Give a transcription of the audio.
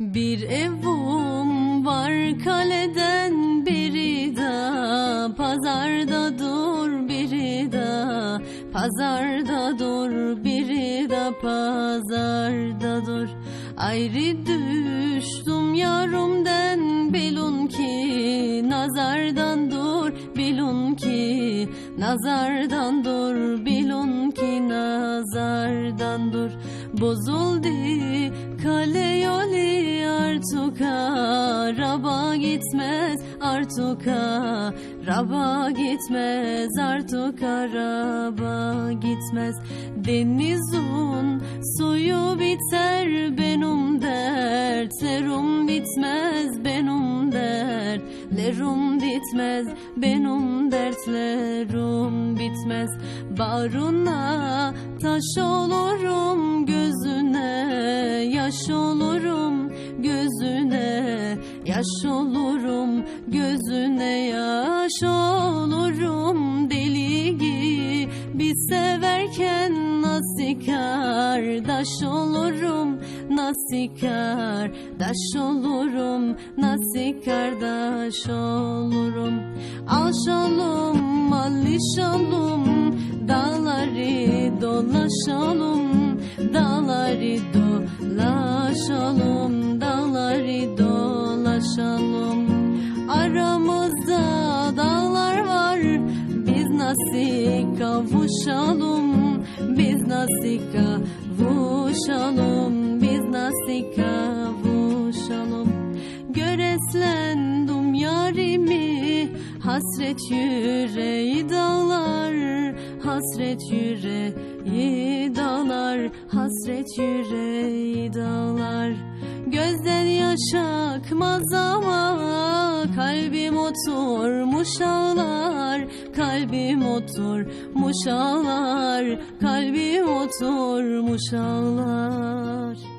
Bir evim var kaleden biri de pazarda dur biri de pazarda dur biri de pazarda dur. Ayrı düştüm yarımden bilun ki nazardan dur bilun ki nazardan dur bilun ki nazardan dur. Bozuldu kale yolu artık araba gitmez artık araba gitmez artık araba gitmez. Denizun suyu biter benim dertlerim bitmez dertlerim bitmez benim dertlerim bitmez. Bağrına taş olurum gözüne yaş olurum gözüne yaş olurum gözüne yaş olurum. Deli gibi severken nasıl kardeş olurum nasıl kardeş olurum nasıl kardeş olurum. Alşalım alışalım dağları dolaşalım nasıl kavuşalım biz nasıl kavuşalım biz nasıl kavuşalım göreslendim yarimi hasret yüreği dağlar hasret yüreği dağlar hasret yüreği dağlar. Gözden yaş akmaz ama kalbim oturmuş ağlar kalbim oturmuş ağlar kalbim oturmuş ağlar